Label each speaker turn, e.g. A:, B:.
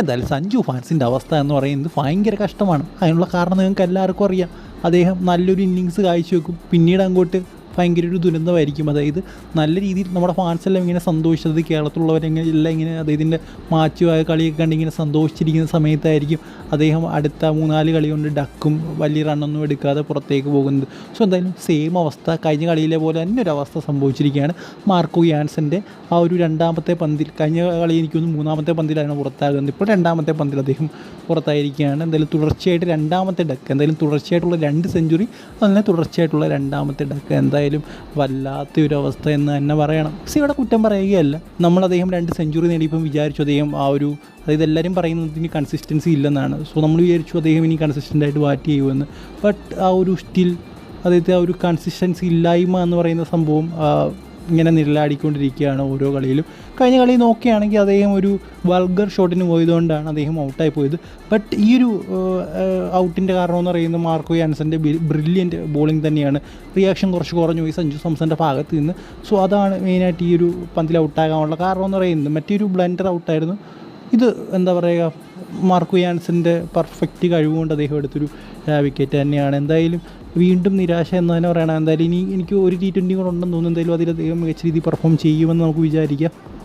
A: എന്തായാലും സഞ്ജു ഫാൻസിന്റെ അവസ്ഥ എന്ന് പറയുന്നത് ഭയങ്കര കഷ്ടമാണ്. അതിനുള്ള കാരണം നിങ്ങൾക്ക് എല്ലാവർക്കും അറിയാം. അദ്ദേഹം നല്ലൊരു ഇന്നിങ്സ് കാഴ്ചവെക്കും. പിന്നീട് അങ്ങോട്ട് ഭയങ്കര ഒരു ദുരന്തമായിരിക്കും. അതായത് നല്ല രീതിയിൽ നമ്മുടെ ഫാൻസ് എല്ലാം ഇങ്ങനെ സന്തോഷിച്ചത് കേരളത്തിലുള്ളവരെങ്ങനെ എല്ലാം ഇങ്ങനെ അദ്ദേഹത്തിന്റെ മാച്ചുമായ കളിയൊക്കെ കണ്ട് ഇങ്ങനെ സന്തോഷിച്ചിരിക്കുന്ന സമയത്തായിരിക്കും അദ്ദേഹം അടുത്ത മൂന്നാൽ കളി കൊണ്ട് ഡക്കും വലിയ റണ്ണൊന്നും എടുക്കാതെ പുറത്തേക്ക് പോകുന്നത്. സോ എന്തായാലും സെയിം അവസ്ഥ. കഴിഞ്ഞ കളിയിലെ പോലെ തന്നെ ഒരു അവസ്ഥ സംഭവിച്ചിരിക്കുകയാണ്. മാർക്കോ യാൻസന്റെ ആ ഒരു രണ്ടാമത്തെ പന്തിൽ കഴിഞ്ഞ കളി എനിക്കൊന്ന് മൂന്നാമത്തെ പന്തിലാണ് പുറത്താകുന്നത്. ഇപ്പോൾ രണ്ടാമത്തെ പന്തിൽ അദ്ദേഹം പുറത്തായിരിക്കുകയാണ്. എന്തായാലും തുടർച്ചയായിട്ട് രണ്ടാമത്തെ ഡക്ക് എന്തായാലും തുടർച്ചയായിട്ടുള്ള രണ്ട് സെഞ്ചുറി അങ്ങനെ തുടർച്ചയായിട്ടുള്ള രണ്ടാമത്തെ ഡക്ക് എന്തായാലും വല്ലാത്തൊരു അവസ്ഥ എന്ന് തന്നെ പറയണം. പക്ഷേ ഇവിടെ കുറ്റം പറയുകയല്ല. നമ്മൾ അദ്ദേഹം രണ്ട് സെഞ്ചുറി നേടിയപ്പം വിചാരിച്ചു അദ്ദേഹം ആ ഒരു അതായത് എല്ലാവരും പറയുന്നതിന് കൺസിസ്റ്റൻസി ഇല്ലെന്നാണ്. സോ നമ്മൾ വിചാരിച്ചു അദ്ദേഹം ഇനി കൺസിസ്റ്റന്റ് ആയിട്ട് ബാറ്റ് ചെയ്യുമെന്ന്. ബട്ട് ആ ഒരു സ്റ്റിൽ അതായത് ആ ഒരു കൺസിസ്റ്റൻസി ഇല്ലായ്മ എന്ന് പറയുന്ന സംഭവം ഇങ്ങനെ നിഴലാടിക്കൊണ്ടിരിക്കുകയാണ് ഓരോ കളിയിലും. കഴിഞ്ഞ കളി നോക്കുകയാണെങ്കിൽ അദ്ദേഹം ഒരു വൾഗർ ഷോട്ടിന് പോയതുകൊണ്ടാണ് അദ്ദേഹം ഔട്ടായി പോയത്. ബട്ട് ഈ ഒരു ഔട്ടിന്റെ കാരണമെന്ന് പറയുന്നത് മാർക്കോ യാൻസന്റെ ബ്രില്യന്റ് ബോളിംഗ് തന്നെയാണ്. റിയാക്ഷൻ കുറച്ച് കുറഞ്ഞു പോയി സഞ്ജു സംസന്റെ ഭാഗത്ത് നിന്ന്. സോ അതാണ് മെയിനായിട്ട് ഈ ഒരു പന്തിൽ ഔട്ടാകാനുള്ള കാരണം എന്ന് പറയുന്നത്. മറ്റൊരു ബ്ലൻഡർ ഔട്ടായിരുന്നു ഇത് എന്താ പറയുക മാർക്കു യാൻസിന്റെ പെർഫെക്റ്റ് കഴിവുകൊണ്ട് അദ്ദേഹം എടുത്തൊരു വിക്കറ്റ് തന്നെയാണ്. എന്തായാലും വീണ്ടും നിരാശ എന്ന് തന്നെ പറയണം. എന്തായാലും ഇനി എനിക്ക് ഒരു ടി ട്വന്റി കൂടെ ഉണ്ടെന്ന് തോന്നുന്നു. എന്തായാലും അതിൽ അദ്ദേഹം മികച്ച രീതിയിൽ പെർഫോം ചെയ്യുമെന്ന് നമുക്ക് വിചാരിക്കാം.